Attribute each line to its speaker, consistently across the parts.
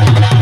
Speaker 1: ਲਾਲਾ ਬੜਿਆ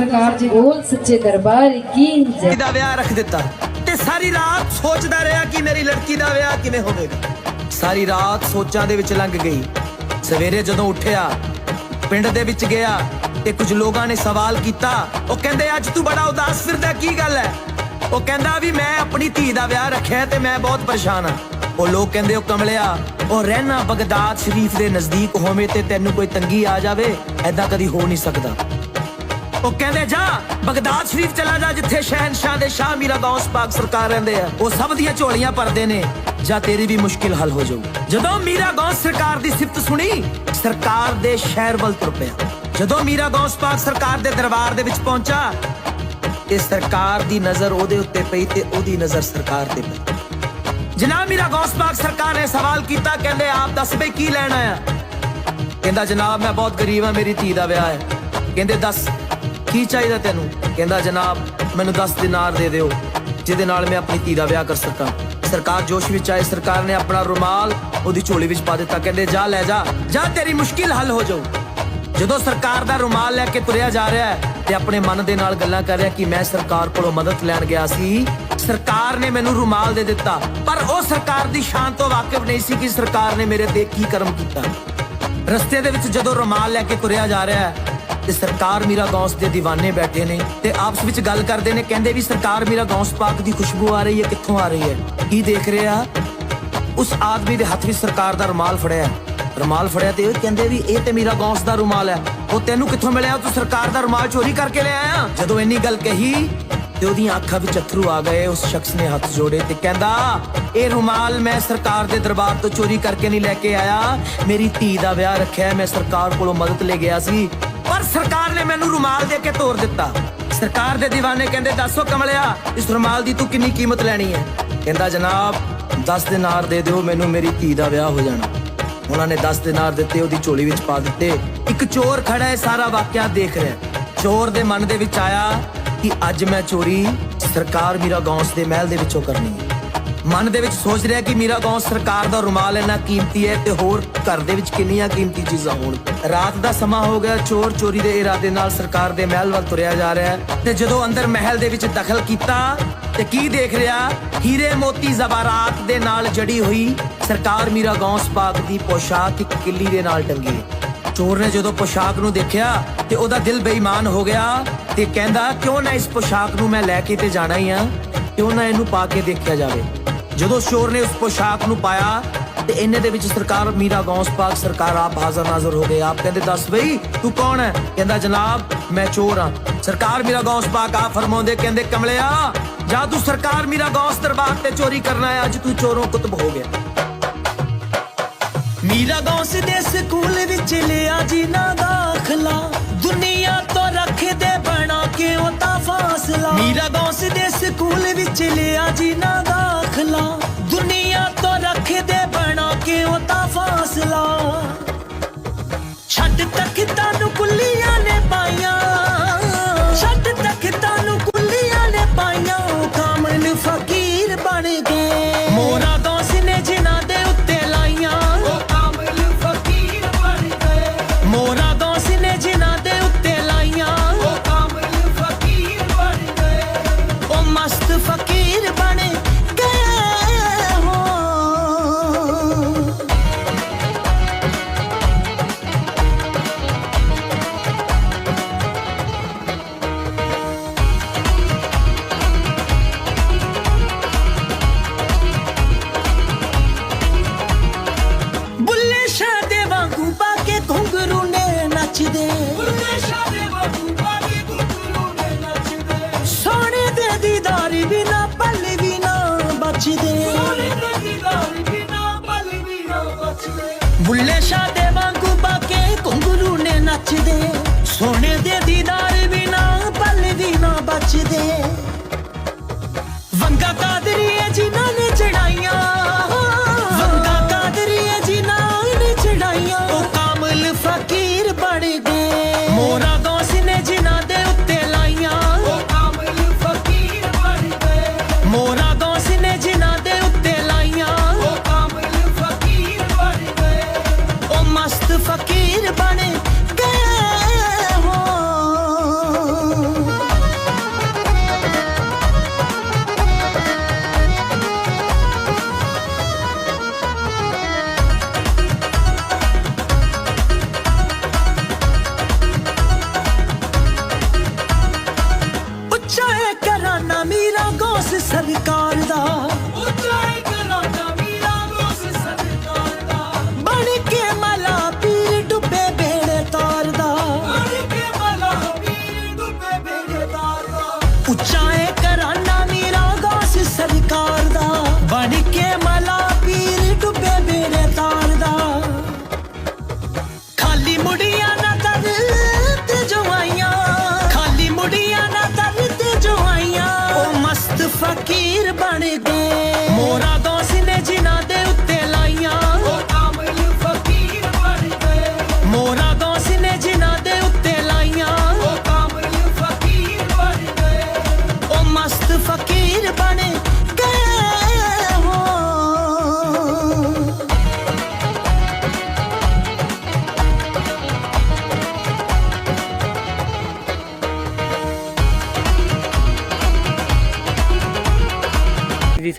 Speaker 1: ਸਰਕਾਰ ਜੀ।
Speaker 2: ਬੋਲ ਸੱਚੇ ਦਰਬਾਰ ਕੀ ਜੈ
Speaker 3: ਦਾ ਵਿਆਹ ਰੱਖ ਦਿੱਤਾ ਤੇ ਸਾਰੀ ਰਾਤ ਸੋਚਦਾ ਰਿਹਾ ਕਿ ਮੇਰੀ ਲੜਕੀ ਦਾ ਵਿਆਹ ਕਿਵੇਂ ਹੋਵੇਗਾ। ਸਾਰੀ ਰਾਤ ਸੋਚਾਂ ਦੇ ਵਿੱਚ ਲੰਘ ਗਈ। ਸਵੇਰੇ ਜਦੋਂ ਉੱਠਿਆ ਪਿੰਡ ਦੇ ਵਿੱਚ ਗਿਆ ਤੇ ਕੁਝ ਲੋਕਾਂ ਨੇ ਸਵਾਲ ਕੀਤਾ ਉਹ ਕਹਿੰਦੇ ਅੱਜ ਤੂੰ ਬੜਾ ਉਦਾਸ ਫਿਰਦਾ ਕੀ ਗੱਲ ਹੈ? ਉਹ ਕਹਿੰਦਾ ਵੀ ਮੈਂ ਆਪਣੀ ਧੀ ਦਾ ਵਿਆਹ ਰੱਖਿਆ ਤੇ ਮੈਂ ਬਹੁਤ ਪਰੇਸ਼ਾਨ ਆ ਉਹ ਲੋਕ ਕਹਿੰਦੇ ਉਹ ਕਮਲਿਆ ਉਹ ਰਹਿਣਾ ਬਗਦਾਦ ਸ਼ਰੀਫ ਦੇ ਨਜ਼ਦੀਕ ਹੋਵੇ ਤੇ ਤੈਨੂੰ ਕੋਈ ਤੰਗੀ ਆ ਜਾਵੇ ਐਦਾਂ ਕਦੀ ਹੋ ਨਹੀਂ ਸਕਦਾ। ਉਹ ਕਹਿੰਦੇ, ਜਾ, ਬਗਦਾਦ ਸ਼ਰੀਫ ਚਲਾ ਜਾ, ਜਿੱਥੇ ਸ਼ਹਿਨशाह ਦੇ ਸ਼ਾਹ ਮੀਰਾ ਗੌਸ ਪਾਕ ਸਰਕਾਰ ਰਹਿੰਦੇ ਆ। ਉਹ ਸਭ ਦੀਆਂ ਝੋਲੀਆਂ ਭਰਦੇ ਨੇ। ਜਾਂ, ਤੇਰੀ ਵੀ ਮੁਸ਼ਕਿਲ ਹੱਲ ਹੋ ਜਾਊ। ਜਦੋਂ ਮੀਰਾ ਗੌਸ ਸਰਕਾਰ ਦੀ ਸਿਫਤ ਸੁਣੀ, ਸਰਕਾਰ ਦੇ ਸ਼ਹਿਰ ਵੱਲ ਤੁਰ ਪਿਆ। ਜਦੋਂ ਮੀਰਾ ਗੌਸ ਪਾਕ ਸਰਕਾਰ ਦੇ ਦਰਬਾਰ ਦੇ ਵਿੱਚ ਪਹੁੰਚਾ, ਤੇ ਸਰਕਾਰ ਦੀ ਨਜ਼ਰ ਉਹਦੇ ਉੱਤੇ ਪਈ ਤੇ ਉਹਦੀ ਨਜ਼ਰ ਸਰਕਾਰ ਤੇ ਪਈ। ਜਨਾਬ, ਮੀਰਾ ਗੌਸ ਪਾਕ ਸਰਕਾਰ ਨੇ ਸਵਾਲ ਕੀਤਾ, ਕਹਿੰਦੇ, ਆਪ ਦੱਸ ਬਈ, ਕੀ ਲੈਣਾ ਆ ਕਹਿੰਦਾ, ਜਨਾਬ, ਮੈਂ ਬਹੁਤ ਗਰੀਬ ਹਾਂ, ਮੇਰੀ ਧੀ ਦਾ ਵਿਆਹ ਹੈ। ਕਹਿੰਦੇ, ਦੱਸ। ਕੀ ਚਾਹੀਦਾ ਤੈਨੂੰ? ਕਹਿੰਦਾ, ਜਨਾਬ, ਮੈਨੂੰ 10 ਦਿਨਾਰ ਦੇ ਦਿਓ, ਜਿਹਦੇ ਨਾਲ ਮੈਂ ਆਪਣੀ ਧੀ ਦਾ ਵਿਆਹ ਕਰ ਸਕਾਂ। ਸਰਕਾਰ ਜੋਸ਼ ਵਿੱਚ ਆਏ, ਸਰਕਾਰ ਨੇ ਆਪਣਾ ਰੁਮਾਲ ਉਹਦੀ ਝੋਲੀ ਵਿੱਚ ਪਾ ਦਿੱਤਾ। ਕਹਿੰਦੇ, ਜਾ, ਲੈ ਜਾ ਜਾ, ਤੇਰੀ ਮੁਸ਼ਕਿਲ ਹੱਲ ਹੋ ਜਾਊ। ਜਦੋਂ ਸਰਕਾਰ ਦਾ ਰੁਮਾਲ ਲੈ ਕੇ ਤੁਰਿਆ ਜਾ ਰਿਹਾ ਹੈ ਤੇ ਆਪਣੇ ਮਨ ਦੇ ਨਾਲ ਗੱਲਾਂ ਕਰ ਰਿਹਾ ਕਿ ਮੈਂ ਸਰਕਾਰ ਕੋਲੋਂ ਮਦਦ ਲੈਣ ਗਿਆ ਸੀ, ਸਰਕਾਰ ਨੇ ਮੈਨੂੰ ਰੁਮਾਲ ਦੇ ਦਿੱਤਾ। ਪਰ ਉਹ ਸਰਕਾਰ ਦੀ ਸ਼ਾਨ ਤੋਂ ਵਾਕਿਫ ਨਹੀਂ ਸੀ ਕਿ ਸਰਕਾਰ ਨੇ ਮੇਰੇ ਤੇ ਕੀ ਕਰਮ ਕੀਤਾ। ਰਸਤੇ ਦੇ ਵਿੱਚ ਜਦੋਂ ਰੁਮਾਲ ਲੈ ਕੇ ਤੁਰਿਆ ਜਾ ਰਿਹਾ ਹੈ ਤੇ ਸਰਕਾਰ ਮੀਰਾ ਗੌਸ ਦੇ دیਵਾਨੇ ਬੈਠੇ ਨੇ ਤੇ ਆਪਸ ਵਿੱਚ ਗੱਲ ਕਰਦੇ ਨੇ, ਕਹਿੰਦੇ ਵੀ ਸਰਕਾਰ ਮੀਰਾ ਗੌਸ ਪਾਕ ਦੀ ਖੁਸ਼ਬੂ ਆ ਰਹੀ ਹੈ, ਕਿੱਥੋਂ ਆ ਰਹੀ ਹੈ? ਕੀ ਦੇਖ ਰਿਹਾ? ਉਸ ਆਦਮੀ ਦੇ ਹੱਥ ਵਿੱਚ ਸਰਕਾਰ ਦਾ ਰੁਮਾਲ ਫੜਿਆ ਰੁਮਾਲ ਫੜਿਆ ਤੇ ਉਹ ਕਹਿੰਦੇ ਵੀ ਇਹ ਤੇ ਮੇਰਾ ਗੌਸ ਦਾ ਰੁਮਾਲ ਹੈ। ਉਹ ਤੈਨੂੰ ਕਿੱਥੋਂ ਮਿਲਿਆ? ਤੂੰ ਸਰਕਾਰ ਦਾ ਰੁਮਾਲ ਚੋਰੀ ਕਰਕੇ ਲੈ ਆਇਆ? ਜਦੋਂ ਇੰਨੀ ਗੱਲ ਕਹੀ ਤੇ ਉਹਦੀਆਂ ਅੱਖਾਂ ਵਿੱਚ ਅਥਰੂ ਆ ਗਏ, ਉਸ ਸ਼ਖਸ ਨੇ ਹੱਥ ਜੋੜੇ ਤੇ ਕਹਿੰਦਾ, ਇਹ ਰੁਮਾਲ ਮੈਂ ਸਰਕਾਰ ਦੇ ਦਰਬਾਰ ਤੋਂ ਚੋਰੀ ਕਰਕੇ ਨਹੀਂ ਲੈ ਕੇ ਆਇਆ। ਮੇਰੀ ਧੀ ਦਾ ਵਿਆਹ ਰੱਖਿਆ ਮੈਂ ਸਰਕਾਰ ਕੋਲੋਂ ਮਦਦ ਲੈ ਗਿਆ ਸੀ। ਪਰ ਸਰਕਾਰ ਨੇ ਮੈਨੂੰ ਰੁਮਾਲ ਦੇ ਕੇ ਤੋੜ ਦਿੱਤਾ। ਸਰਕਾਰ ਦੇ دیਵਾਨੇ ਕਹਿੰਦੇ, ਦੱਸੋ ਕਮਲਿਆ, ਇਸ ਰੁਮਾਲ ਦੀ ਤੂੰ ਕਿੰਨੀ ਕੀਮਤ ਲੈਣੀ ਹੈ? ਕਹਿੰਦਾ, ਜਨਾਬ 10 ਦਿਨਾਰ ਦੇ ਦਿਓ, ਮੈਨੂੰ ਮੇਰੀ ਧੀ ਦਾ ਵਿਆਹ ਹੋ ਜਾਣਾ। ਉਹਨਾਂ ਨੇ 10 ਦਿਨਾਰ ਦਿੱਤੇ, ਉਹਦੀ ਝੋਲੀ ਵਿੱਚ ਪਾ ਦਿੱਤੇ। ਇੱਕ ਚੋਰ ਖੜਾ ਹੈ, ਸਾਰਾ ਵਾਕਿਆ ਦੇਖ ਰਿਹਾ ਚੋਰ ਦੇ ਮਨ ਦੇ ਵਿੱਚ ਆਇਆ ਕਿ ਅੱਜ ਮੈਂ ਚੋਰੀ ਸਰਕਾਰ ਮੀਰਾ ਗੌਂਸ ਦੇ ਮਹਿਲ ਦੇ ਵਿੱਚੋਂ ਕਰਨੀ ਹੈ। ਮਨ ਦੇ ਵਿੱਚ ਸੋਚ ਰਿਹਾ ਕਿ ਮੀਰਾ ਗੌਂਸ ਸਰਕਾਰ ਦਾ ਰੁਮਾਲ ਇੰਨਾ ਕੀਮਤੀ ਹੈ ਤੇ ਹੋਰ ਘਰ ਦੇ ਵਿੱਚ ਕਿੰਨੀਆਂ ਕੀਮਤੀ ਚੀਜ਼ਾਂ ਹੋਣ। ਰਾਤ ਦਾ ਸਮਾਂ ਹੋ ਗਿਆ, ਚੋਰ ਚੋਰੀ ਦੇ ਇਰਾਦੇ ਨਾਲ ਸਰਕਾਰ ਦੇ ਮਹਿਲ ਵੱਲ ਤੁਰਿਆ ਜਾ ਰਿਹਾ ਹੈ ਤੇ ਜਦੋਂ ਅੰਦਰ ਮਹਿਲ ਦੇ ਵਿੱਚ ਦਖਲ ਕੀਤਾ ਤੇ ਕੀ ਦੇਖ ਰਿਹਾ? ਹੀਰੇ ਮੋਤੀ ਜ਼ਬਾਰਾਤ ਦੇ ਨਾਲ ਜੜੀ ਹੋਈ ਸਰਕਾਰ ਮੀਰਾ ਗੌਂਸ ਪਾਕ ਦੀ ਪੋਸ਼ਾਕ ਇੱਕ ਕਿੱਲੀ ਦੇ ਨਾਲ ਟੰਗੀ। ਚੋਰ ਨੇ ਜਦੋਂ ਪੋਸ਼ਾਕ ਨੂੰ ਦੇਖਿਆ ਤੇ ਉਹਦਾ ਦਿਲ ਬੇਈਮਾਨ ਹੋ ਗਿਆ ਤੇ ਕਹਿੰਦਾ, ਕਿਉਂ ਨਾ ਇਸ ਪੋਸ਼ਾਕ ਨੂੰ ਮੈਂ ਲੈ ਕੇ ਤੇ ਜਾਣਾ ਹੀ ਆ? ਕਿਉਂ ਨਾ ਇਹਨੂੰ ਪਾ ਕੇ ਦੇਖਿਆ ਜਾਵੇ? ਜਦੋਂ ਚੋਰ ਨੇ ਉਸ ਪੋਸ਼ਾਕ ਨੂੰ ਪਾਇਆ ਤੇ ਇਹਨੇ ਦੇ ਵਿੱਚ ਸਰਕਾਰ ਮੀਰਾ ਗੌਂਸ ਪਾਕ, ਸਰਕਾਰ ਆਪ ਹਾਜ਼ਰ ਨਾਜ਼ਰ ਹੋ ਗਏ। ਆਪ ਕਹਿੰਦੇ, ਦੱਸ ਬਈ, ਤੂੰ ਕੌਣ ਹੈ? ਕਹਿੰਦਾ, ਜਨਾਬ, ਮੈਂ ਚੋਰ ਹਾਂ। ਸਰਕਾਰ ਮੀਰਾ ਗੌਂਸ ਪਾਕ ਆ ਫਰਮਾਉਂਦੇ, ਕਹਿੰਦੇ, ਕਮਲਿਆ, ਜਾ ਤੂੰ ਸਰਕਾਰ ਮੀਰਾ ਗੌਂਸ ਦਰਬਾਰ ਤੇ ਚੋਰੀ ਕਰਨਾ ਹੈ ਅੱਜ ਤੂੰ ਚੋਰੋਂ ਕੁਤਬ ਹੋ ਗਿਆ।
Speaker 4: ਮੀਰਾ ਗੌਸ ਦੇ ਸਕੂਲ ਵਿੱਚ ਲਿਆ ਜੀ ਨਾ ਦਾਖਲਾ ਦੁਨੀਆ ਤੋਂ ਰੱਖਦੇ ਬਣਾ ਕੇ ਉਹਦਾ ਫਾਸਲਾ। ਮੀਰਾ ਗੌਸ ਦੇ ਸਕੂਲ ਵਿੱਚ ਲਿਆ ਜੀ ਨਾ ਦਾਖਲਾ ਦੁਨੀਆ ਤੋਂ ਰੱਖਦੇ ਬਣਾ ਕੇ ਉਹਦਾ ਫਾਸਲਾ। ਛੱਡ ਤੱਕ ਨੂੰ ਕੁੱਲੀਆਂ ਨੇ ਪਾਈਆਂ। ਛੱਡ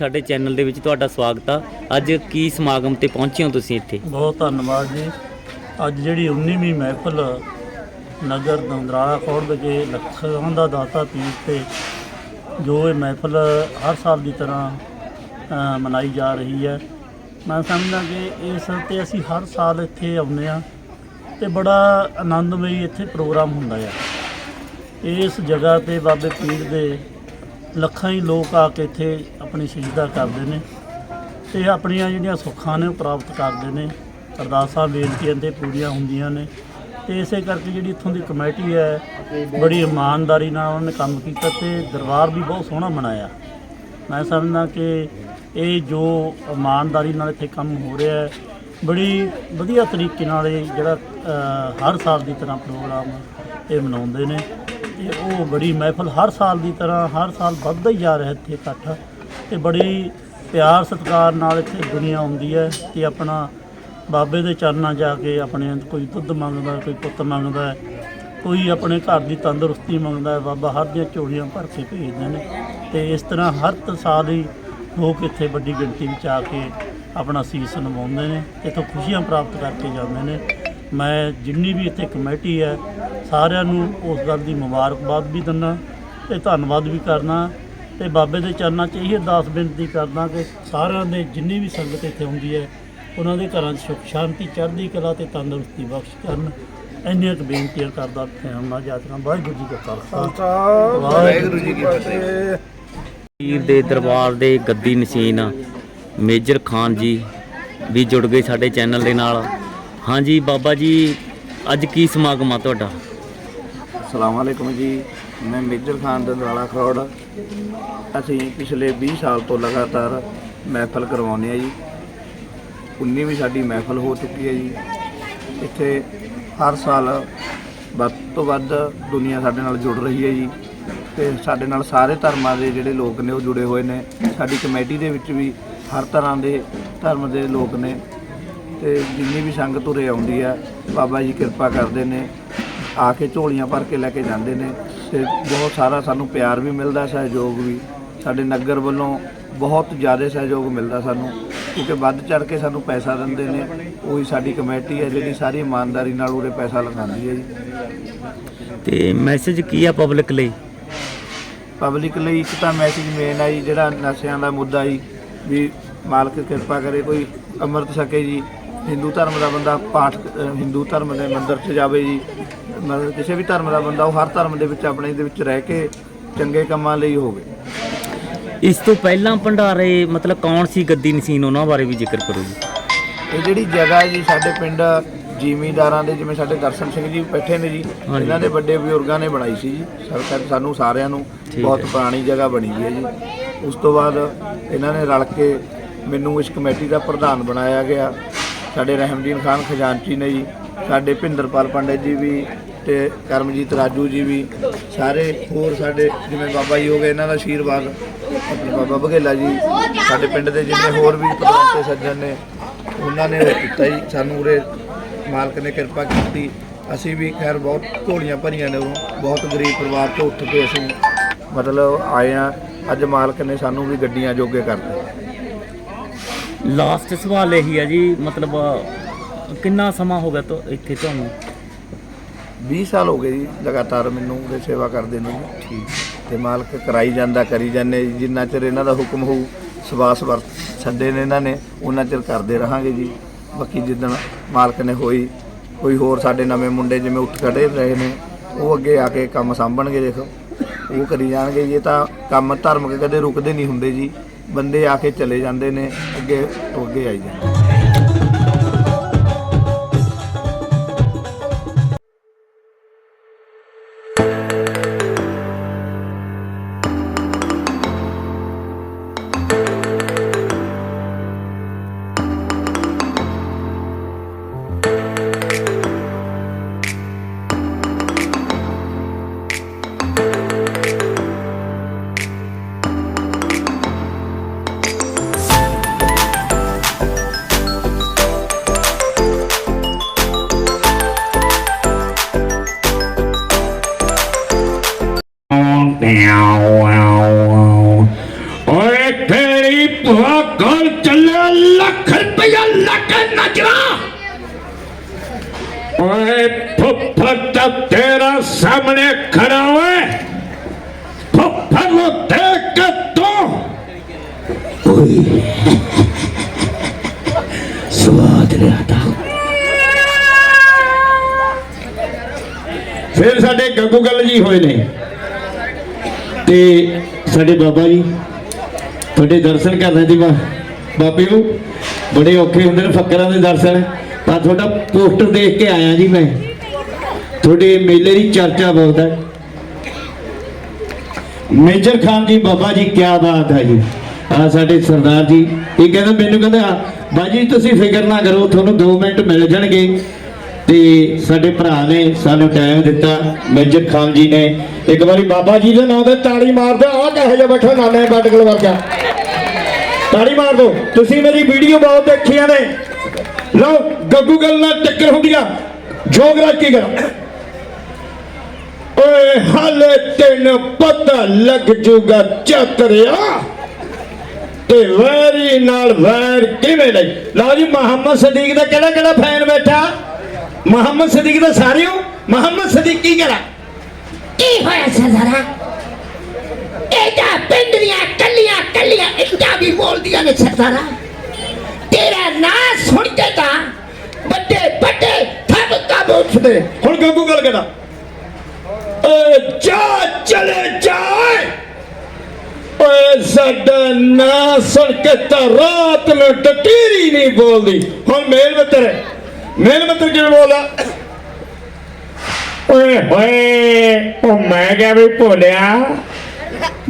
Speaker 5: ਸਾਡੇ ਚੈਨਲ ਦੇ ਵਿੱਚ ਤੁਹਾਡਾ ਸਵਾਗਤ ਆ। ਅੱਜ ਕੀ ਸਮਾਗਮ ਤੇ ਪਹੁੰਚੇ ਹੋ ਤੁਸੀਂ ਇੱਥੇ?
Speaker 6: ਬਹੁਤ ਧੰਨਵਾਦ ਜੀ। ਅੱਜ ਜਿਹੜੀ 19ਵੀਂ ਮਹਿਫਲ ਨਗਰ ਦੰਦਰਾਲਾ ਖੋੜ ਵਿਖੇ ਲੱਖਾਂ ਦਾ ਦਾਤਾ ਪੀਰ ਤੇ ਜੋ ਇਹ ਮਹਿਫਲ ਹਰ ਸਾਲ ਦੀ ਤਰ੍ਹਾਂ ਮਨਾਈ ਜਾ ਰਹੀ ਹੈ। ਮੈਂ ਸਮਝਦਾ ਕਿ ਇਸ ਤੇ ਅਸੀਂ ਹਰ ਸਾਲ ਇੱਥੇ ਆਉਂਦੇ ਆ ਤੇ ਬੜਾ ਆਨੰਦਮਈ ਇੱਥੇ ਪ੍ਰੋਗਰਾਮ ਹੁੰਦਾ ਆ ਇਸ ਜਗ੍ਹਾ ਤੇ ਬਾਬੇ ਪੀਰ ਦੇ ਲੱਖਾਂ ਹੀ ਲੋਕ ਆ ਕੇ ਇੱਥੇ ਆਪਣੀ ਸਜਦਾ ਕਰਦੇ ਨੇ ਤੇ ਆਪਣੀਆਂ ਜਿਹੜੀਆਂ ਸੁੱਖਾਂ ਨੇ ਉਹ ਪ੍ਰਾਪਤ ਕਰਦੇ ਨੇ। ਅਰਦਾਸਾਂ ਬੇਨਤੀਆਂ ਤੇ ਪੂਰੀਆਂ ਹੁੰਦੀਆਂ ਨੇ। ਤੇ ਇਸੇ ਕਰਕੇ ਜਿਹੜੀ ਇੱਥੋਂ ਦੀ ਕਮੇਟੀ ਹੈ, ਬੜੀ ਇਮਾਨਦਾਰੀ ਨਾਲ ਉਹਨਾਂ ਨੇ ਕੰਮ ਕੀਤਾ ਤੇ ਦਰਬਾਰ ਵੀ ਬਹੁਤ ਸੋਹਣਾ ਬਣਾਇਆ ਮੈਂ ਸਮਝਦਾ ਕਿ ਇਹ ਜੋ ਇਮਾਨਦਾਰੀ ਨਾਲ ਇੱਥੇ ਕੰਮ ਹੋ ਰਿਹਾ ਹੈ, ਬੜੀ ਵਧੀਆ ਤਰੀਕੇ ਨਾਲ ਇਹ ਜਿਹੜਾ ਹਰ ਸਾਲ ਦੀ ਤਰ੍ਹਾਂ ਪ੍ਰੋਗਰਾਮ ਇਹ ਮਨਾਉਂਦੇ ਨੇ। ਤੇ ਉਹ ਬੜੀ ਮਹਿਫਲ ਹਰ ਸਾਲ ਦੀ ਤਰ੍ਹਾਂ, ਹਰ ਸਾਲ ਵੱਧਦਾ ਹੀ ਜਾ ਰਿਹਾ ਇੱਥੇ ਇਕੱਠ। ਤੇ ਬੜੀ ਪਿਆਰ ਸਤਿਕਾਰ ਨਾਲ ਇੱਥੇ ਦੁਨੀਆ ਆਉਂਦੀ ਹੈ ਤੇ ਆਪਣਾ ਬਾਬੇ ਦੇ ਚਰਨਾਂ ਜਾ ਕੇ ਆਪਣੇ ਕੋਈ ਦੁੱਧ ਮੰਗਦਾ, ਕੋਈ ਪੁੱਤ ਮੰਗਦਾ, ਕੋਈ ਆਪਣੇ ਘਰ ਦੀ ਤੰਦਰੁਸਤੀ ਮੰਗਦਾ, ਬਾਬਾ ਹਰ ਦੀਆਂ ਝੋਲੀਆਂ ਭਰ ਕੇ ਭੇਜਦੇ ਨੇ। ਤੇ ਇਸ ਤਰ੍ਹਾਂ ਹਰ ਸਾਲ ਹੀ ਲੋਕ ਇੱਥੇ ਵੱਡੀ ਗਿਣਤੀ ਵਿੱਚ ਆ ਕੇ ਆਪਣਾ ਸੀਸ ਨਿਭਾਉਂਦੇ ਨੇ, ਇੱਥੋਂ ਖੁਸ਼ੀਆਂ ਪ੍ਰਾਪਤ ਕਰਕੇ ਜਾਂਦੇ ਨੇ। ਮੈਂ ਜਿੰਨੀ ਵੀ ਇੱਥੇ ਕਮੇਟੀ ਹੈ, ਸਾਰਿਆਂ ਨੂੰ ਉਸ ਗੱਲ ਦੀ ਮੁਬਾਰਕਬਾਦ ਵੀ ਦਿੰਦਾ ਤੇ ਧੰਨਵਾਦ ਵੀ ਕਰਨਾ ਤੇ ਬਾਬੇ ਦੇ ਚਰਨਾਂ 'ਚ ਇਹ ਅਰਦਾਸ ਬੇਨਤੀ ਕਰਦਾ ਕਿ ਸਾਰਿਆਂ ਦੇ ਜਿੰਨੀ ਵੀ ਸੰਗਤ ਇੱਥੇ ਹੁੰਦੀ ਹੈ ਉਹਨਾਂ ਦੇ ਘਰਾਂ 'ਚ ਸੁਖ ਸ਼ਾਂਤੀ ਚੜ੍ਹਦੀ ਕਲਾ ਤੇ ਤੰਦਰੁਸਤੀ ਬਖਸ਼ ਕਰਨ। ਇੰਨੀਆਂ ਕੁ ਬੇਨਤੀਆਂ ਕਰਦਾ ਮੈਂ ਜਾਤਨਾ ਵਾਹਿਗੁਰੂ ਜੀ ਕਾ ਖਾਲਸਾ। ਵਾਹਿਗੁਰੂ ਜੀ ਕੀ ਫਤਿਹ।
Speaker 5: ਪੀਰ ਦੇ ਦਰਬਾਰ ਦੇ ਗੱਦੀ ਨਸ਼ੀਨ ਮੇਜਰ ਖਾਨ ਜੀ ਵੀ ਜੁੜ ਗਏ ਸਾਡੇ ਚੈਨਲ ਦੇ ਨਾਲ। ਹਾਂਜੀ ਬਾਬਾ ਜੀ ਅੱਜ ਕੀ ਸਮਾਗਮ ਆ ਤੁਹਾਡਾ?
Speaker 7: ਅਸਲਾਮ ਵਾਲੇਕੁਮ ਜੀ। ਮੈਂ ਮੇਜਰ ਖਾਨ ਦਾ ਦੰਦਰਾਲਾ ਖਰੋੜ ਅਸੀਂ ਪਿਛਲੇ 20 ਸਾਲ ਤੋਂ ਲਗਾਤਾਰ ਮਹਿਫਲ ਕਰਵਾਉਂਦੇ ਆ ਜੀ। 19ਵੀਂ ਸਾਡੀ ਮਹਿਫਲ ਹੋ ਚੁੱਕੀ ਹੈ ਜੀ। ਇੱਥੇ ਹਰ ਸਾਲ ਵੱਧ ਤੋਂ ਵੱਧ ਦੁਨੀਆ ਸਾਡੇ ਨਾਲ ਜੁੜ ਰਹੀ ਹੈ ਜੀ। ਤੇ ਸਾਡੇ ਨਾਲ ਸਾਰੇ ਧਰਮਾਂ ਦੇ ਜਿਹੜੇ ਲੋਕ ਨੇ ਉਹ ਜੁੜੇ ਹੋਏ ਨੇ। ਸਾਡੀ ਕਮੇਟੀ ਦੇ ਵਿੱਚ ਵੀ ਹਰ ਤਰ੍ਹਾਂ ਦੇ ਧਰਮ ਦੇ ਲੋਕ ਨੇ। ਤੇ ਜਿੰਨੀ ਵੀ ਸੰਗਤ ਉਰੇ ਆਉਂਦੀ ਆ ਬਾਬਾ ਜੀ ਕਿਰਪਾ ਕਰਦੇ ਨੇ। ਆ ਕੇ ਝੋਲੀਆਂ ਭਰ ਕੇ ਲੈ ਕੇ ਜਾਂਦੇ ਨੇ। ਤੇ ਬਹੁਤ ਸਾਰਾ ਸਾਨੂੰ ਪਿਆਰ ਵੀ ਮਿਲਦਾ ਸਹਿਯੋਗ ਵੀ। ਸਾਡੇ ਨਗਰ ਵੱਲੋਂ ਬਹੁਤ ਜ਼ਿਆਦਾ ਸਹਿਯੋਗ ਮਿਲਦਾ ਸਾਨੂੰ ਕਿਉਂਕਿ ਵੱਧ ਚੜ ਕੇ ਸਾਨੂੰ ਪੈਸਾ ਦਿੰਦੇ ਨੇ। ਉਹੀ ਸਾਡੀ ਕਮੇਟੀ ਹੈ ਜਿਹੜੀ ਸਾਰੀ ਇਮਾਨਦਾਰੀ ਨਾਲ ਉਰੇ ਪੈਸਾ ਲਗਾਉਂਦੀ ਹੈ ਜੀ।
Speaker 5: ਤੇ ਮੈਸੇਜ ਕੀ ਆ ਪਬਲਿਕ ਲਈ?
Speaker 7: ਪਬਲਿਕ ਲਈ ਇੱਕ ਤਾਂ ਮੈਸੇਜ ਮੇਨ ਆ ਜੀ ਜਿਹੜਾ ਨਸ਼ਿਆਂ ਦਾ ਮੁੱਦਾ ਜੀ ਵੀ ਮਾਲਕ ਕਿਰਪਾ ਕਰੇ ਕੋਈ ਅੰਮ੍ਰਿਤ ਛਕੇ ਜੀ। ਹਿੰਦੂ ਧਰਮ ਦਾ ਬੰਦਾ ਪਾਠ ਹਿੰਦੂ ਧਰਮ ਦੇ ਮੰਦਿਰ 'ਚ ਜਾਵੇ ਜੀ ਮਤਲਬ ਕਿਸੇ ਵੀ ਧਰਮ ਦਾ ਬੰਦਾ ਉਹ ਹਰ ਧਰਮ ਦੇ ਵਿੱਚ ਆਪਣੇ ਦੇ ਵਿੱਚ ਰਹਿ ਕੇ ਚੰਗੇ ਕੰਮਾਂ ਲਈ ਹੋਵੇ
Speaker 5: ਇਸ ਤੋਂ ਪਹਿਲਾਂ ਭੰਡਾਰੇ ਮਤਲਬ ਕੌਣ ਸੀ ਗੱਦੀ ਨਸ਼ੀਨ ਉਹਨਾਂ ਬਾਰੇ ਵੀ ਜ਼ਿਕਰ ਕਰੋ ਜੀ
Speaker 7: ਇਹ ਜਿਹੜੀ ਜਗ੍ਹਾ ਹੈ ਜੀ ਸਾਡੇ ਪਿੰਡ ਜ਼ਿਮੀਂਦਾਰਾਂ ਦੇ ਜਿਵੇਂ ਸਾਡੇ ਦਰਸ਼ਨ ਸਿੰਘ ਜੀ ਬੈਠੇ ਨੇ ਜੀ। ਇਹਨਾਂ ਦੇ ਵੱਡੇ ਬਜ਼ੁਰਗਾਂ ਨੇ ਬਣਾਈ ਸੀ ਜੀ ਸਰਕਾਰ ਸਾਨੂੰ ਸਾਰਿਆਂ ਨੂੰ ਬਹੁਤ। ਪੁਰਾਣੀ ਜਗ੍ਹਾ ਬਣੀ ਹੋਈ ਹੈ ਜੀ ਉਸ ਤੋਂ ਬਾਅਦ ਇਹਨਾਂ ਨੇ ਰਲ ਕੇ ਮੈਨੂੰ ਇਸ ਕਮੇਟੀ ਦਾ ਪ੍ਰਧਾਨ ਬਣਾਇਆ ਗਿਆ ਸਾਡੇ ਰਹਿਮਦੀਨ ਖਾਨ ਖਜ਼ਾਨਚੀ ਨੇ ਜੀ, ਸਾਡੇ ਭਿੰਦਰਪਾਲ ਪੰਡਿਤ ਜੀ ਵੀ ਤੇ ਕਰਮਜੀਤ ਰਾਜੂ ਜੀ ਵੀ, ਸਾਰੇ ਹੋਰ ਸਾਡੇ ਜਿਵੇਂ ਬਾਬਾ ਜੀ ਹੋ ਗਏ, ਇਹਨਾਂ ਦਾ ਆਸ਼ੀਰਵਾਦ ਆਪਣੇ ਬਾਬਾ ਬਘੇਲਾ ਜੀ, ਸਾਡੇ ਪਿੰਡ ਦੇ ਜਿੰਨੇ ਹੋਰ ਵੀ ਪ੍ਰਧਾਨ ਸੱਜਣ ਨੇ, ਉਹਨਾਂ ਨੇ ਉਹ ਕੀਤਾ ਜੀ, ਸਾਨੂੰ ਉਰੇ ਮਾਲਕ ਨੇ ਕਿਰਪਾ ਕੀਤੀ। ਅਸੀਂ ਵੀ ਖੈਰ ਬਹੁਤ ਝੋਲੀਆਂ ਭਰੀਆਂ ਨੇ ਉਰੋਂ, ਬਹੁਤ ਗਰੀਬ ਪਰਿਵਾਰ ਤੋਂ ਉੱਠ ਕੇ ਅਸੀਂ ਮਤਲਬ ਆਏ ਆ ਅੱਜ ਮਾਲਕ ਨੇ ਸਾਨੂੰ ਵੀ ਗੱਡੀਆਂ ਜੋਗੇ ਕਰਤੇ।
Speaker 5: ਲਾਸਟ ਸਵਾਲ ਇਹੀ ਹੈ ਜੀ, ਮਤਲਬ, ਕਿੰਨਾ ਸਮਾਂ ਹੋ ਗਿਆ ਤੋਂ, ਇੱਥੇ ਤੁਹਾਨੂੰ?
Speaker 7: 20 ਸਾਲ ਹੋ ਗਏ ਜੀ, ਲਗਾਤਾਰ ਮੈਨੂੰ ਉਰੇ ਸੇਵਾ ਕਰਦੇ ਨੂੰ। ਠੀਕ ਤੇ ਮਾਲਕ ਕਰਾਈ ਜਾਂਦਾ, ਕਰੀ ਜਾਂਦੇ ਜੀ। ਜਿੰਨਾ ਚਿਰ ਇਹਨਾਂ ਦਾ ਹੁਕਮ ਹੋਊ, ਸਵਾਸ ਵਰਤ ਛੱਡੇ ਨੇ ਇਹਨਾਂ ਨੇ, ਉਹਨਾਂ ਚਿਰ ਕਰਦੇ ਰਹਾਂਗੇ ਜੀ। ਬਾਕੀ ਜਿੱਦਣ ਮਾਲਕ ਨੇ ਹੋਈ, ਕੋਈ ਹੋਰ ਸਾਡੇ ਨਵੇਂ ਮੁੰਡੇ ਜਿਵੇਂ ਉੱਠ ਖੜੇ ਰਹੇ ਨੇ, ਉਹ ਅੱਗੇ ਆ ਕੇ ਕੰਮ ਸਾਂਭਣਗੇ, ਦੇਖੋ। ਉਹ ਕਰੀ ਜਾਣਗੇ ਜੀ, ਇਹ ਤਾਂ ਕੰਮ ਧਰਮ ਕਦੇ ਰੁਕਦੇ ਨਹੀਂ ਹੁੰਦੇ ਜੀ। ਬੰਦੇ ਆ ਕੇ ਚਲੇ ਜਾਂਦੇ ਨੇ ਅੱਗੇ ਤੋਂ ਅੱਗੇ ਆਈ ਜਾਂਦੇ
Speaker 8: ਸਾਡੇ ਬਾਬਾ ਜੀ ਤੁਹਾਡੇ ਦਰਸ਼ਨ ਕਰਨਾ ਜੀ ਬਾ- ਬੜੇ ਔਖੇ ਹੁੰਦੇ ਨੇ ਫੱਕਰਾਂ ਦੇ ਦਰਸ਼ਨ। ਪਰ ਤੁਹਾਡਾ ਪੋਸਟਰ ਦੇਖ ਕੇ ਆਇਆ ਜੀ ਮੈਂ। ਤੁਹਾਡੇ ਮੇਲੇ ਦੀ ਚਰਚਾ ਬਹੁਤ ਹੈ। ਮੇਜਰ ਖਾਨ ਜੀ, ਬਾਬਾ ਜੀ ਕੀ ਬਾਤ ਹੈ ਜੀ। ਆ ਸਾਡੇ ਸਰਦਾਰ ਜੀ, ਇਹ ਕਹਿੰਦਾ, ਮੈਨੂੰ ਕਹਿੰਦਾ ਬਾਜੀ, ਤੁਸੀਂ ਫਿਕਰ ਨਾ ਕਰੋ, ਤੁਹਾਨੂੰ 2 ਮਿੰਟ ਮਿਲ ਜਾਣਗੇ। ਤੇ ਸਾਡੇ ਭਰਾ ਨੇ ਸਾਨੂੰ ਟਾਈਮ ਦਿੱਤਾ, ਮੇਜਰ ਖਾਨ ਜੀ ਨੇ। ਇੱਕ ਵਾਰੀ ਬਾਬਾ ਜੀ ਦੇ ਨਾਂ ਤੇ ਤਾੜੀ ਮਾਰਦੇ ਆ ਕਹੇ ਜਿਹਾ ਬੈਠਾ ਨਾਨੇ ਬਾਟਕਲ ਵਰਗਾ। ਤਾੜੀ ਮਾਰ ਦੋ ਤੁਸੀਂ ਮੇਰੀ ਵੀਡੀਓ ਬਹੁਤ ਦੇਖੀਆਂ ਨੇ। ਲਓ, ਗੱਗੂ ਗੱਲ ਨਾਲ ਟੱਕਰ ਹੁੰਦੀ ਆ। ਜੋਗਰਾਜ ਕੀ ਕਰਾਂ ਓਏ, ਹਾਲੇ ਤੈਨੂੰ ਪਤਾ ਲੱਗ ਜੂਗਾ ਚਤਰਿਆ। ਤੇ ਵੈਰੀ ਨਾਲ ਵੈਰ ਕਿਵੇਂ ਲਈ? ਲਓ ਜੀ, ਮੁਹੰਮਦ ਸਦੀਕ ਦਾ ਕਿਹੜਾ ਕਿਹੜਾ ਫੈਨ ਬੈਠਾ? ਮੁਹੰਮਦ ਸਦੀਕ ਦਾ ਸਾਰਿਓ ਮੁਹੰਮਦ ਸਦੀਕ ਕੀ ਕਰਾ?
Speaker 9: ਕੀ ਹੋਇਆ ਨੇ ਨਾਂ
Speaker 8: ਹੁਣ ਗੱਲ ਕਰਾ ਨਾਂ ਰਾਤ ਨੂੰ ਟਟੀਰੀ ਨਹੀਂ ਬੋਲਦੀ। ਹੁਣ ਮੇਲ ਮਿੱਤਰ ਮੇਲ ਕਿਵੇਂ ਬੋਲਦਾ? ਓਏ ਹੋਏ, ਉਹ ਮੈਂ ਕਿਹਾ ਵੀ ਭੋਲਿਆ,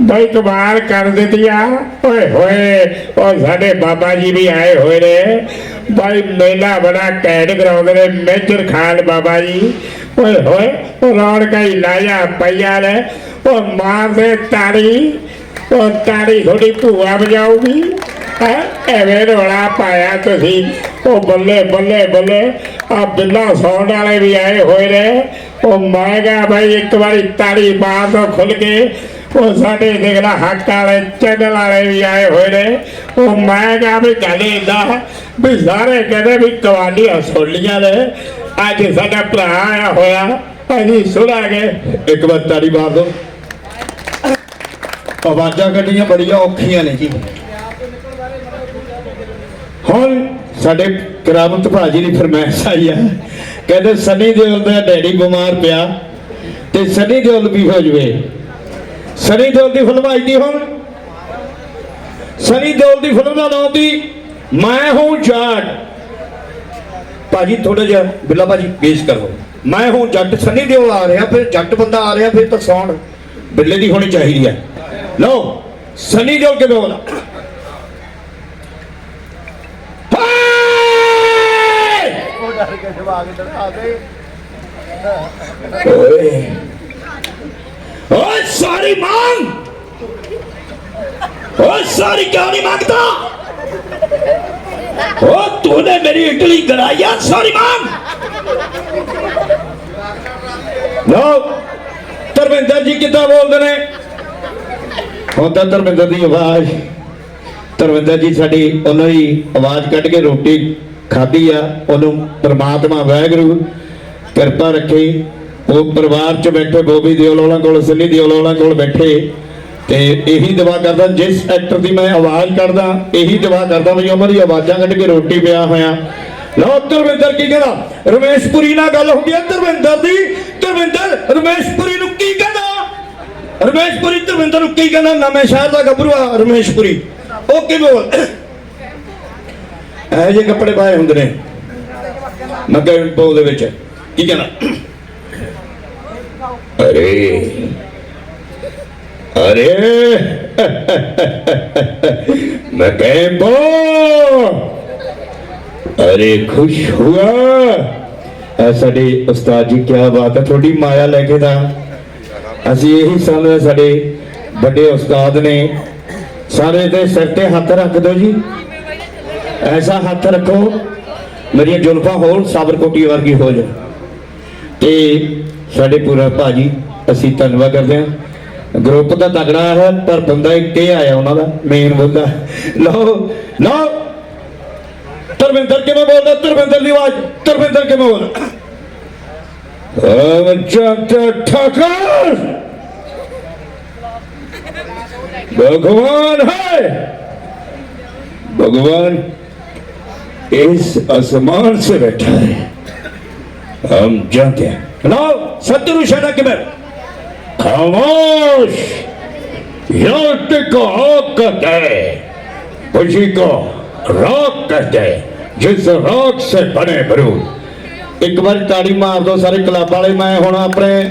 Speaker 8: ਬਈ ਕਮਾਲ ਕਰ ਦਿੱਤੀ ਓਏ ਹੋਏ, ਉਹ ਸਾਡੇ ਬਾਬਾ ਜੀ ਵੀ ਆਏ ਹੋਏ ਨੇ। ਬਾਈ ਮੇਲਾ ਬੜਾ ਕੈਦ ਕਰਾਉਂਦੇ ਨੇ, ਮੇਜਰ ਖਾਨ ਬਾਬਾ ਜੀ। ਓਏ ਹੋਏ, ਉਹ ਰੌਣਕਾਂ ਹੀ ਲਾਇਆ ਪਈਆ ਨੇ। ਉਹ ਮਾਰਦੇ ਤਾੜੀ, ਉਹ ਤਾੜੀ ਥੋੜੀ ਭੂਆ ਵਜਾਊਗੀ। ਐਵੇਂ ਰੋਲਾ ਪਾਇਆ ਤੁਸੀਂ। ਉਹ ਬੱਲੇ ਬੱਲੇ ਬੱਲੇ ਆ ਬਿੱਲਾ ਸੌਣ ਵਾਲੇ ਵੀ ਆਏ ਹੋਏ ਨੇ। ਉਹ ਮੈਂ ਕਿਹਾ ਭਾਈ ਇੱਕ ਵਾਰੀ ਤਾੜੀ ਮਾਰ ਦੋ ਖੁੱਲ ਕੇ। ਉਹ ਸਾਡੇ ਦੇਖਲਾ ਹੱਕ ਵਾਲੇ, ਚੈਨਲ ਵਾਲੇ ਵੀ ਆਏ ਹੋਏ ਨੇ। ਉਹ ਮੈਂ ਕਿਹਾ ਵੀ ਗੱਲ ਏਦਾਂ ਵੀ ਸਾਰੇ ਕਹਿੰਦੇ ਵੀ ਕਵਾਲੀਆਂ ਸੁਣ ਨੇ। ਅੱਜ ਸਾਡਾ ਭਰਾ ਆਇਆ ਹੋਇਆ ਅਸੀਂ ਸੁਣਾਂਗੇ ਇੱਕ ਵਾਰ ਤਾੜੀ ਮਾਰ ਦੋ। ਆਵਾਜ਼ਾਂ ਕੱਢੀਆਂ ਬੜੀਆਂ ਔਖੀਆਂ ਨੇ ਜੀ। ਹੁਣ ਸਾਡੇ ਕਰਾਮਤ ਭਾਜੀ ਦੀ ਫਰਮਾਇਸ਼ ਆਈ ਆ। ਕਹਿੰਦੇ ਸਨੀ ਦਿਓਲ ਦਾ ਡੈਡੀ ਬਿਮਾਰ ਪਿਆ ਤੇ ਸਨੀ ਦਿਓਲ ਵੀ ਹੋ ਜਵੇ। ਸਨੀ ਦਿਓਲ ਦੀ ਫਿਲਮ ਆਈ ਦੀ ਹੁਣ। ਸਨੀ ਦਿਓਲ ਦੀ ਫਿਲਮ ਦਾ ਨਾਮ ਦੀ ਮੈਂ ਹੂੰ ਜੱਟ। ਭਾਜੀ ਥੋੜਾ ਜਿਹਾ ਬਿੱਲਾ ਭਾਜੀ, ਪੇਸ਼ ਕਰੋ। ਮੈਂ ਹੂੰ ਜੱਟ, ਸਨੀ ਦਿਓਲ ਆ ਰਿਹਾ, ਫਿਰ ਜੱਟ ਬੰਦਾ ਆ ਰਿਹਾ, ਫਿਰ ਤਾਂ ਸੌਣ ਬਿੱਲੇ ਦੀ ਹੋਣੀ ਚਾਹੀਦੀ ਹੈ ਲਓ, ਸਨੀ ਦਿਓਲ ਕਿਵੇਂ ਬੋਲਾ ਓਏ। ਓਏ, ਸਾਰੀ ਮੰਗ। ਓਏ, ਸਾਰੀ ਕਿਉਂ ਨਹੀਂ ਮੰਗਦਾ? ਓ, ਤੂਨੇ ਮੇਰੀ ਇਟਲੀ ਗਰਾਇਆ ਸਾਰੀ ਮੰਗ। ਲੋ ਧਰਮਿੰਦਰ ਜੀ ਕਿੱਦਾਂ ਬੋਲਦੇ ਨੇ? ਹੁਣ ਤਾਂ ਧਰਮਿੰਦਰ ਦੀ ਆਵਾਜ਼ ਧਰਮਿੰਦਰ ਜੀ, ਸਾਡੀ ਉਹਨਾਂ ਦੀ ਆਵਾਜ਼ ਕੱਢ ਕੇ ਰੋਟੀ ਖਾਧੀ ਆ, ਉਹਨੂੰ ਪ੍ਰਮਾਤਮਾ ਵਾਹਿਗੁਰੂ ਕਿਰਪਾ ਰੱਖੇ। ਉਹ ਪਰਿਵਾਰ ਚ ਬੈਠੇ ਬੋਬੀ ਦਿਓਲੋਲਾ ਕੋਲ, ਸੰਨੀ ਦਿਓਲੋਲਾ ਕੋਲ ਬੈਠੇ। ਤੇ ਇਹੀ ਦੁਆ ਕਰਦਾ, ਜਿਸ ਐਕਟਰ ਦੀ ਮੈਂ ਆਵਾਜ਼ ਕੱਢਦਾ, ਇਹੀ ਦੁਆ ਕਰਦਾ ਵੀ ਉਹਨਾਂ ਦੀ ਆਵਾਜ਼ਾਂ ਕੱਢ ਕੇ ਰੋਟੀ ਪਿਆ ਹੋਇਆ। ਲਓ, ਧਰਮਿੰਦਰ ਕੀ ਕਹਿੰਦਾ? ਰਮੇਸ਼ਪੁਰੀ ਨਾਲ ਗੱਲ ਹੁੰਦੀ ਹੈ ਧਰਮਿੰਦਰ ਦੀ। ਧਰਮਿੰਦਰ, ਰਮੇਸ਼ਪੁਰੀ ਨੂੰ ਕੀ ਕਹਿੰਦਾ? ਰਮੇਸ਼ਪੁਰੀ, ਧਰਮਿੰਦਰ ਨੂੰ ਕੀ ਕਹਿੰਦਾ? ਨਵੇਂ ਸ਼ਹਿਰ ਦਾ ਗੱਭਰੂ ਆ ਰਮੇਸ਼ਪੁਰੀ। ਉਹ ਕੀ ਬੋਲ? ਇਹੋ ਜਿਹੇ ਕੱਪੜੇ ਪਾਏ ਹੁੰਦੇ ਨੇ। ਮੱਗੇ ਪੋ ਦੇ ਵਿੱਚ। ਕੀ ਕਹਿਣਾ? ਅਰੇ। ਅਰੇ। ਮੈਂ ਕਹਿੰਦਾ ਅਰੇ ਖੁਸ਼ ਹੁਆ। ਸਾਡੇ ਉਸਤਾਦ ਜੀ ਕੀ ਬਾਤ ਹੈ, ਤੁਹਾਡੀ ਮਾਇਆ ਲੈ ਕੇ ਤਾਂ। ਅਸੀਂ ਇਹੀ ਸਮਝਦੇ ਸਾਡੇ ਵੱਡੇ ਉਸਤਾਦ ਨੇ। ਸਾਰੇ ਦੇ ਸਿਰ ਤੇ ਹੱਥ ਰੱਖ ਦਿਓ ਜੀ। ایسا ہاتھ رکھو میرے جلفا ہو سابر کوٹی وار ہو جائے پورا کرتے ہیں گروپ کا تگڑا ہے دھرمندر دھرمندر آواز دھرمندر بول بھگوان ہے بھگوان इस आसमान से बैठा है हम जानते हैं लो सत्य इशारा के मैं खामोश योट को आग कहते हैं खुशी को राख कहते हैं जिस राख से बने बरूद ਇੱਕ ਵਾਰ ਤਾੜੀ ਮਾਰ ਦੋ ਸਾਰੇ ਕਲੱਬ ਵਾਲੇ ਮੈਂ ਹੁਣ ਆਪਣੇ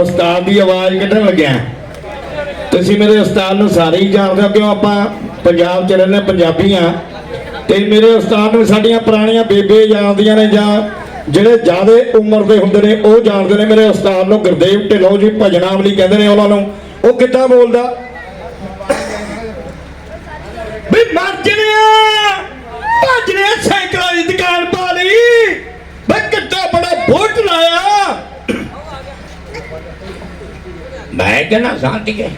Speaker 8: ਉਸਤਾਦ ਦੀ ਆਵਾਜ਼ ਕੱਢਣ ਲੱਗਿਆ ਤੁਸੀਂ ਮੇਰੇ ਉਸਤਾਦ ਨੂੰ ਸਾਰੇ ਹੀ ਜਾਣਦੇ ਹੋ ਕਿਉਂ ਆਪਾਂ ਪੰਜਾਬ ਚ ਰਹਿੰਦੇ ਪੰਜਾਬੀ ਆ ਤੇ ਮੇਰੇ ਉਸਤਾਦ ਨੂੰ ਸਾਡੀਆਂ ਪੁਰਾਣੀਆਂ ਬੇਬੇ ਜਾਣਦੀਆਂ ਨੇ ਜਾਂ ਜਿਹੜੇ ਜ਼ਿਆਦੇ ਉਮਰ ਦੇ ਹੁੰਦੇ ਨੇ, ਉਹ ਜਾਣਦੇ ਨੇ। ਮੇਰੇ ਉਸਤਾਦ ਨੂੰ ਗੁਰਦੇਵ ਢਿੱਲੋਂ ਜੀ ਭਜਨਾਵਲੀ ਕਹਿੰਦੇ ਨੇ ਉਹਨਾਂ ਨੂੰ। ਉਹ ਕਿੱਦਾਂ ਬੋਲਦਾ? ਵੀ ਮਰ ਜਣਿਆ ਭਜਨੇ ਸਾਈਕਲਾਂ ਦੀ ਦੁਕਾਨ ਪਾ ਲਈ। ਵੇ ਕਿੱਡਾ ਬੜਾ ਬੋਟ ਲਾਇਆ। ਮੈਂ ਕਹਿੰਦਾ, ਸ਼ਾਂਤੀ ਹੈ।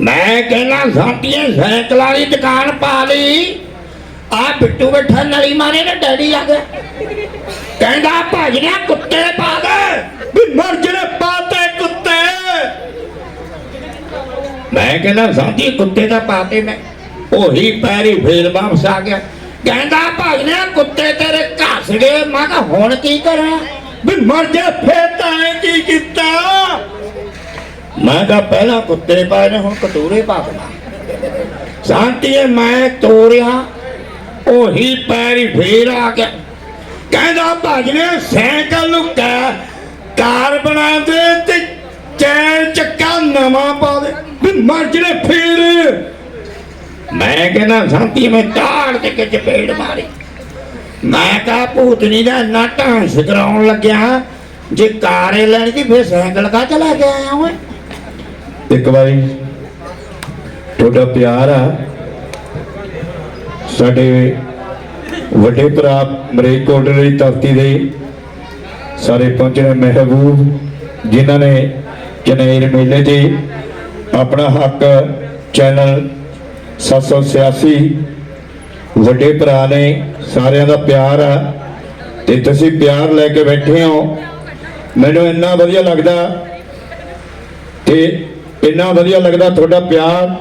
Speaker 8: ਮੈਂ ਕਹਿੰਦਾ ਸਾਂਟੀਆਂ ਸਾਈਕਲਾਂ ਦੀ ਦੁਕਾਨ ਪਾ ਲਈ। ਆ ਬਿੱਟੂ ਬੈਠਾ ਨਲੀ ਮਾਰੇ ਨਾ ਡੈਡੀ ਆ ਗਿਆ। ਕਹਿੰਦਾ ਭਾਜਣਿਆ ਕੁੱਤੇ ਪਾ ਦੇ। ਵੀ ਮਰ ਜਣੇ ਪਾਤੇ ਕੁੱਤੇ। ਮੈਂ ਕਹਿੰਦਾ ਸਾਂਟੀ ਕੁੱਤੇ ਦਾ ਪਾਤੇ ਮੈਂ। ਉਹੀ ਪੈਰੀ ਫੇਰ ਵਾਪਸ ਆ ਗਿਆ। ਕਹਿੰਦਾ ਭਾਜਣਿਆ ਕੁੱਤੇ ਤੇਰੇ ਘਸ ਗਏ। ਮੈਂ ਕਿਹਾ ਹੁਣ ਕੀ ਕਰਾਂ? ਵੀ ਮਰ ਜਾ ਫੇਰ ਤਾਂ ਕੀ ਕੀਤਾ? ਮੈਂ ਕਿਹਾ ਪਹਿਲਾਂ ਕੁੱਤੇ ਪਾਏ ਨੇ, ਹੁਣ ਕਟੋਰੇ ਪਾ ਸ਼ਾਂਤੀਏ ਮੈਂ ਤੋਰਿਆ, ਉਹੀ ਪੈਰੀ ਫੇਰ ਆ ਗਿਆ। ਕਹਿੰਦਾ ਭਜਨੇ ਸਾਈਕਲ ਨੂੰ ਕਾ, ਕਾਰ ਬਣਾ ਦੇ ਤੇ ਚੈਨ ਚੱਕਾ ਨਵਾਂ ਪਾ ਦੇ। ਵੀ ਮਰਜਨੇ ਫੇਰ। ਮੈਂ ਕਹਿੰਦਾ ਸ਼ਾਂਤੀ ਮੈਂ ਤਾੜ ਤੇ ਕਿ ਚਪੇੜ ਮਾਰੀ। ਮੈਂ ਕਹਾ, ਭੂਤਨੀ ਦਾ ਇੰਨਾ ਢਾਂਸ ਕਰਾਉਣ ਲੱਗਿਆ, ਜੇ ਕਾਰੇ ਲੈਣ ਸੀ, ਫੇਰ ਸਾਈਕਲ ਕਾ ਚਲਾ ਕੇ ਆਇਆ ਓਏ? ਇੱਕ ਵਾਰੀ। ਤੁਹਾਡਾ ਪਿਆਰ ਆ। ਸਾਡੇ ਵੱਡੇ ਭਰਾ ਮਰੇਕੋਟਲੇ ਦੀ ਧਰਤੀ ਦੇ ਸਾਰੇ ਪਹੁੰਚੇ ਮਹਿਬੂਬ, ਜਿਨ੍ਹਾਂ ਨੇ ਜਨੇਰ ਮੇਲੇ ਤੇ ਆਪਣਾ ਹੱਕ ਚੈਨਲ 786 ਵੱਡੇ ਭਰਾ ਨੇ ਸਾਰਿਆਂ ਦਾ ਪਿਆਰ ਆ। ਤੇ ਤੁਸੀਂ ਪਿਆਰ ਲੈ ਕੇ ਬੈਠੇ ਹੋ। ਮੈਨੂੰ ਇੰਨਾ ਵਧੀਆ ਲੱਗਦਾ ਕਿ ਇੰਨਾ ਵਧੀਆ ਲੱਗਦਾ ਤੁਹਾਡਾ ਪਿਆਰ।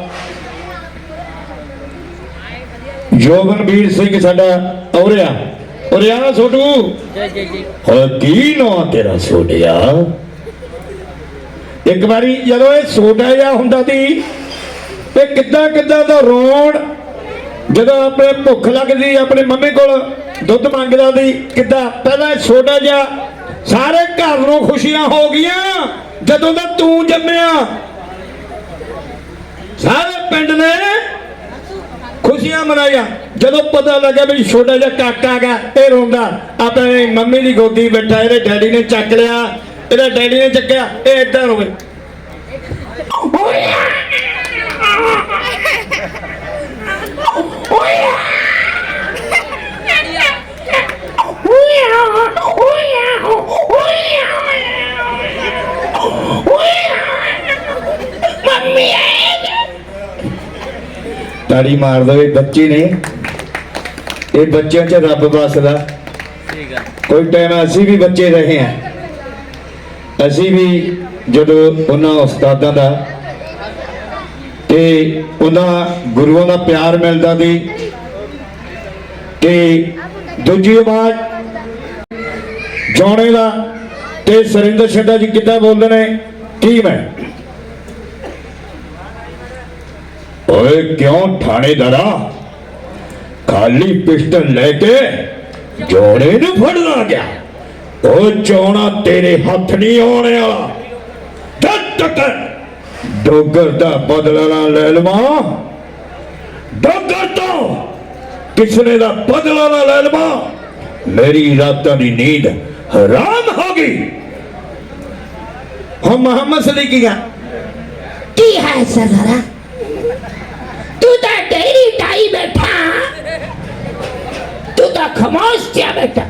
Speaker 8: ਜੋਗਨਵੀਰ ਸਿੰਘ ਸਾਡਾ ਔਰਿਆ। ਔਰਿਆ ਨਾ ਛੋਟੂ ਹਾਂ ਕੀ ਨਾਂ ਤੇਰਾ ਛੋਟਿਆ ਇੱਕ ਵਾਰੀ ਜਦੋਂ ਇਹ ਛੋਟਾ ਜਿਹਾ ਹੁੰਦਾ ਸੀ ਇਹ ਕਿੱਦਾਂ ਕਿੱਦਾਂ ਦਾ ਰੋਣ ਜਦੋਂ ਆਪਣੇ ਭੁੱਖ ਲੱਗਦੀ ਆਪਣੇ ਮੰਮੀ ਕੋਲ ਦੁੱਧ ਮੰਗਦਾ ਸੀ ਕਿੱਦਾਂ ਪਹਿਲਾਂ ਇਹ ਛੋਟਾ ਜਿਹਾ ਸਾਰੇ ਘਰ ਨੂੰ ਖੁਸ਼ੀਆਂ ਹੋ ਗਈਆਂ ਜਦੋਂ ਦਾ ਤੂੰ ਜੰਮਿਆ ਸਾਰੇ ਪਿੰਡ ਨੇ ਖੁਸ਼ੀਆਂ ਮਨਾਈਆਂ। ਜਦੋਂ ਪਤਾ ਲੱਗਿਆ ਵੀ ਛੋਟਾ ਜਿਹਾ ਕਾਕਾ ਹੈਗਾ, ਇਹ ਰੋਂਦਾ, ਆਪਣੇ ਮੰਮੀ ਦੀ ਗੋਦੀ ਬੈਠਾ, ਇਹਦੇ ਡੈਡੀ ਨੇ ਚੱਕ ਲਿਆ, ਇਹਦਾ ਡੈਡੀ ਨੇ ਚੱਕਿਆ, ਇਹ ਏਦਾਂ ਰੋਵੇ। ਤਾੜੀ ਮਾਰ ਦਵੇ ਬੱਚੇ ਨੇ। ਇਹ ਬੱਚਿਆਂ 'ਚ ਰੱਬ ਵਸਦਾ।
Speaker 5: ਠੀਕ ਆ।
Speaker 8: ਕੋਈ ਟਾਈਮ ਅਸੀਂ ਵੀ ਬੱਚੇ ਰਹੇ ਹਾਂ। ਅਸੀਂ ਵੀ ਜਦੋਂ ਉਹਨਾਂ ਉਸਤਾਦਾਂ ਦਾ ਤੇ ਉਹਨਾਂ ਗੁਰੂਆਂ ਦਾ ਪਿਆਰ ਮਿਲਦਾ ਸੀ ਤੇ ਦੂਜੀ ਆਵਾਜ਼ ਜੋਣੇ ਦਾ ਤੇ ਸਰਿੰਦਰ ਛੱਡਾ ਜੀ ਕਿੱਦਾਂ ਬੋਲਦੇ ਨੇ? ਕੀ ਮੈਂ? ਓਏ ਕਿਉਂ ਥਾਣੇਦਾਰਾ ਖਾਲੀ ਪਿਸਟਲ ਲੈ ਕੇ ਜੋੜੇ ਨੂੰ ਫੜਨਾ ਗਿਆ ਉਹ ਚੋਣਾ ਤੇਰੇ ਹੱਥ ਨਹੀਂ ਆਉਣ ਵਾਲਾ ਡੱਟ ਟੱਕ ਡੋਗਰ ਦਾ ਬਦਲਾ ਨਾ ਲੈ ਲਵਾਂ ਡੋਗਰ ਤੋਂ ਕਿਸਨੇ ਦਾ ਬਦਲਾ ਨਾ ਲੈ ਲਵਾਂ ਮੇਰੀ ਰਾਤਾਂ ਦੀ ਨੀਂਦ ਹਰਾਮ ਹੋ ਗਈ ਹਾਂ ਮੁਹੰਮਦ ਸਦੀਕੀਆ
Speaker 9: ਕੀ ਹੈ ਸਰਦਾਰਾ ਤੂੰ ਤਾਂ ਡੇਰੀ ਟਾਈ ਬੈਠਾ। ਤੂੰ ਤਾਂ ਖਮੋਸ਼ ਜਿਹਾ ਬੈਠਾ।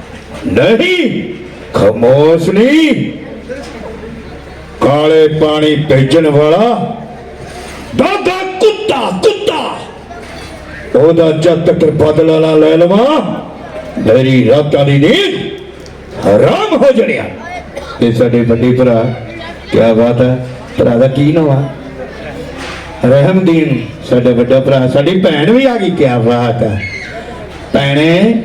Speaker 8: ਨਹੀਂ, ਖਮੋਸ਼ ਨਹੀਂ। ਕਾਲੇ ਪਾਣੀ ਭੇਜਣ ਵਾਲਾ ਦਾਦਾ ਕੁੱਤਾ ਕੁੱਤਾ। ਉਹਦਾ ਜਦ ਤੱਕ ਬਦਲਾ ਨਾ ਲੈ ਲਵਾਂ। ਮੇਰੀ ਰਾਤਾਂ ਦੀ ਨੀਂਦ ਹਰਾਮ ਹੋ ਜਣਿਆ ਇਹ ਸਾਡੇ ਵੱਡੇ ਭਰਾ ਕੀ ਬਾਤ ਹੈ? ਭਰਾ ਦਾ ਕੀ ਨਾਮ ਆ? ਰਹਿਮਦੀਨ। ਸਾਡਾ ਵੱਡਾ ਭਰਾ, ਸਾਡੀ ਭੈਣ ਵੀ ਆ ਗਈ ਕੀ ਬਾਤ ਹੈ ਭੈਣੇ,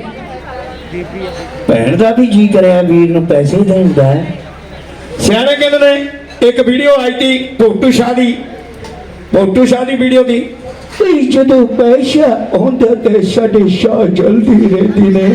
Speaker 8: ਭੈਣ ਦਾ ਵੀ ਜੀ ਕਰਿਆ, ਵੀਰ ਨੂੰ ਪੈਸੇ ਦੇਣ ਦਾ। ਸਿਆਣੇ ਕਹਿੰਦੇ ਨੇ, ਇੱਕ ਵੀਡੀਓ ਆਈ ਤੀ ਭੋਟੂ ਸ਼ਾਹ ਦੀ। ਭੋਟੂ ਸ਼ਾਹ ਦੀ ਵੀਡੀਓ ਦੀ। ਜਦੋਂ ਪੈਸਾ ਹੁੰਦਾ ਤੇ ਸਾਡੇ ਸ਼ਾਹ ਜਲਦੀ ਰਹਿੰਦੀ ਨੇ।